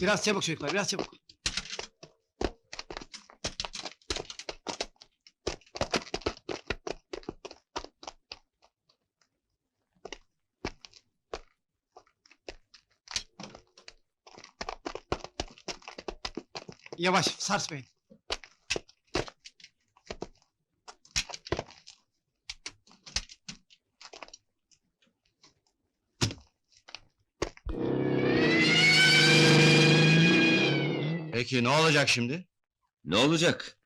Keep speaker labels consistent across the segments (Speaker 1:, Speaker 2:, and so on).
Speaker 1: Biraz çabuk çocuklar, biraz çabuk. Yavaş, sarsmayın.
Speaker 2: Peki ne olacak şimdi?
Speaker 3: Ne olacak?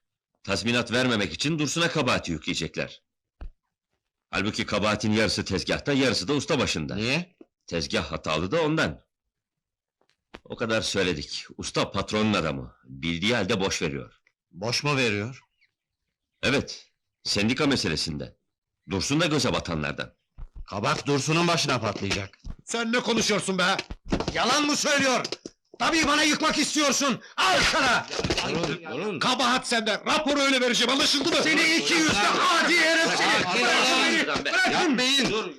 Speaker 3: Tazminat vermemek için Dursun'a kabahati yükleyecekler. Halbuki kabahatin yarısı tezgahta, yarısı da usta başında.
Speaker 2: Niye?
Speaker 3: Tezgah hatalı da ondan. O kadar söyledik. Usta patronun adamı. Bildiği halde boş veriyor.
Speaker 2: Boş mu veriyor?
Speaker 3: Evet, sendika meselesinde. Dursun da göze batanlardan.
Speaker 2: Kabak Dursun'un başına patlayacak.
Speaker 4: Sen ne konuşuyorsun be?
Speaker 2: Yalan mı söylüyor? Tabii bana yıkmak istiyorsun. Al sana!
Speaker 4: Durun, durun. Kabahat sende. Raporu öyle vereceğim anlaşıldı mı?
Speaker 2: Seni iki yüzlü adi herif seni! Bırakın beni! Bırakın!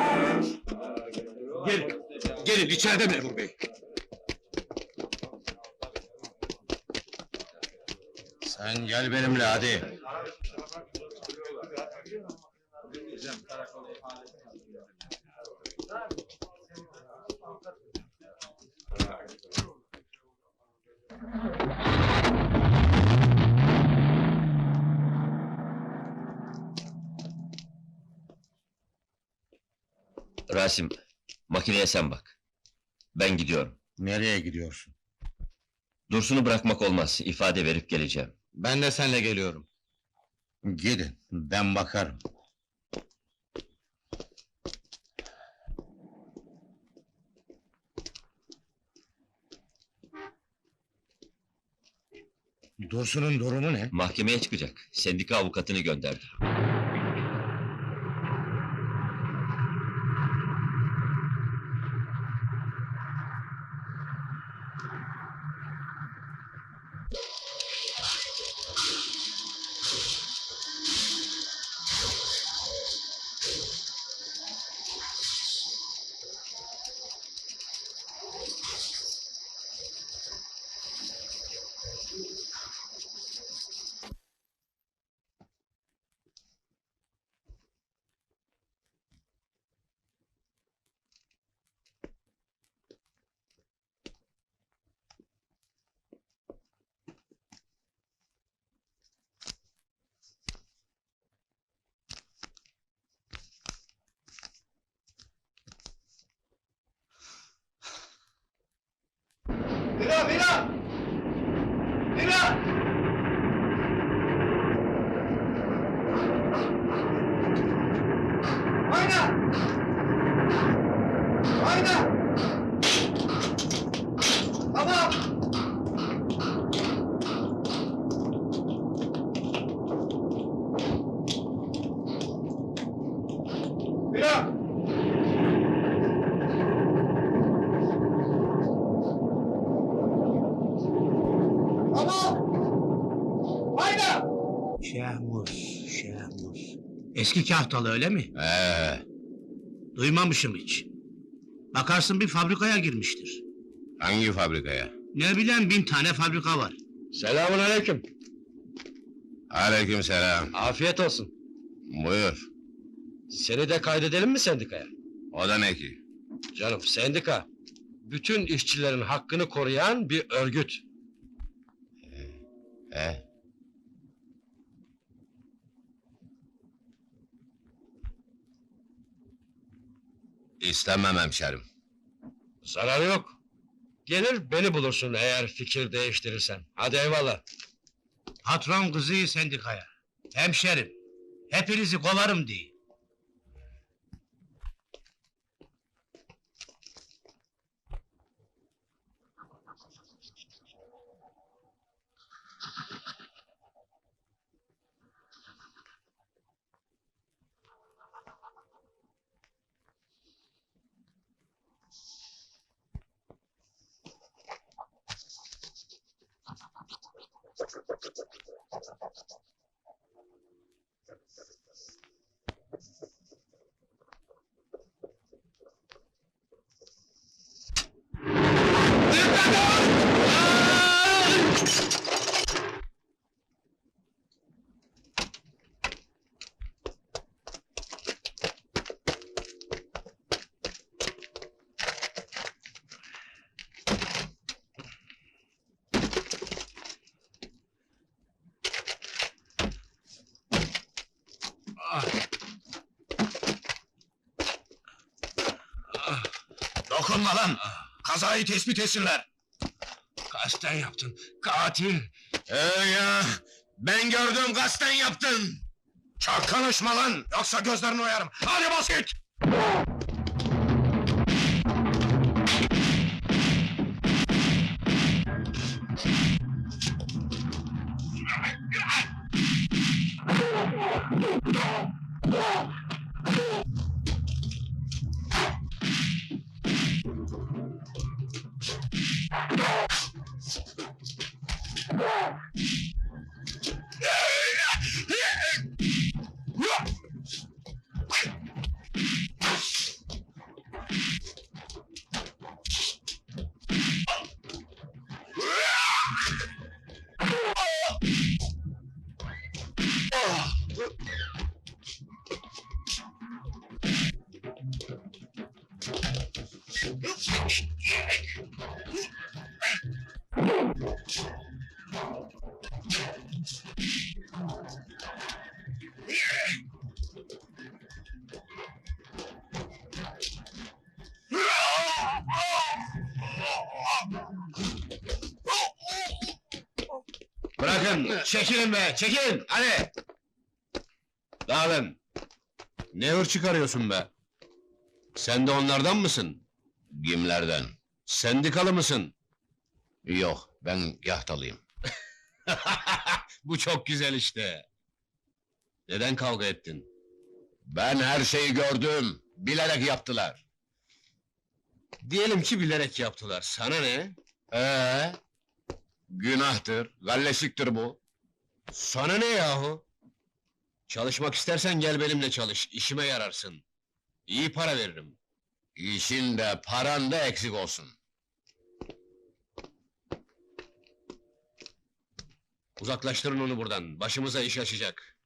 Speaker 4: Yapmayın. Gelin. Gelin içeride memur bey.
Speaker 2: Sen gel benimle hadi.
Speaker 3: Rasim, makineye sen bak. Ben gidiyorum.
Speaker 2: Nereye gidiyorsun?
Speaker 3: Dursun'u bırakmak olmaz. ifade verip geleceğim.
Speaker 2: Ben de seninle geliyorum. Gidin, ben bakarım. Dursun'un durumu ne?
Speaker 3: Mahkemeye çıkacak. Sendika avukatını gönderdi.
Speaker 5: Şehmus, Şehmus. Eski kahtalı öyle mi?
Speaker 2: Ee,
Speaker 5: Duymamışım hiç. Bakarsın bir fabrikaya girmiştir.
Speaker 2: hangi fabrikaya?
Speaker 5: Ne bilen bin tane fabrika var.
Speaker 2: Selamun aleyküm. Aleyküm selam.
Speaker 6: Afiyet olsun.
Speaker 2: Buyur.
Speaker 6: Seni de kaydedelim mi sendikaya?
Speaker 2: O da ne ki?
Speaker 6: Canım sendika. Bütün işçilerin hakkını koruyan bir örgüt.
Speaker 2: He? İstemem hemşerim.
Speaker 6: Zararı yok. Gelir beni bulursun eğer fikir değiştirirsen. Hadi eyvallah.
Speaker 5: Patron kızıyı sendikaya. Hemşerim. Hepinizi kovarım diye.
Speaker 7: Dokunma lan! Kazayı tespit etsinler!
Speaker 6: Kasten yaptın. Katil.
Speaker 7: Ee ya! Ben gördüm kasten yaptın! Çok konuşma lan! Yoksa gözlerini oyarım! Hadi bas git! Yeah.
Speaker 4: Bırakın, çekilin be, çekilin, hadi! Dağılın! Ne hır çıkarıyorsun be? Sen de onlardan mısın? Kimlerden? Sendikalı mısın? Yok, ben yahtalıyım. Bu çok güzel işte. Neden kavga ettin? Ben her şeyi gördüm, bilerek yaptılar. Diyelim ki bilerek yaptılar, sana ne? Ee, Günahtır, galleşliktir bu. Sana ne yahu? Çalışmak istersen gel benimle çalış, işime yararsın. İyi para veririm. İşin de paran da eksik olsun. Uzaklaştırın onu buradan, başımıza iş açacak.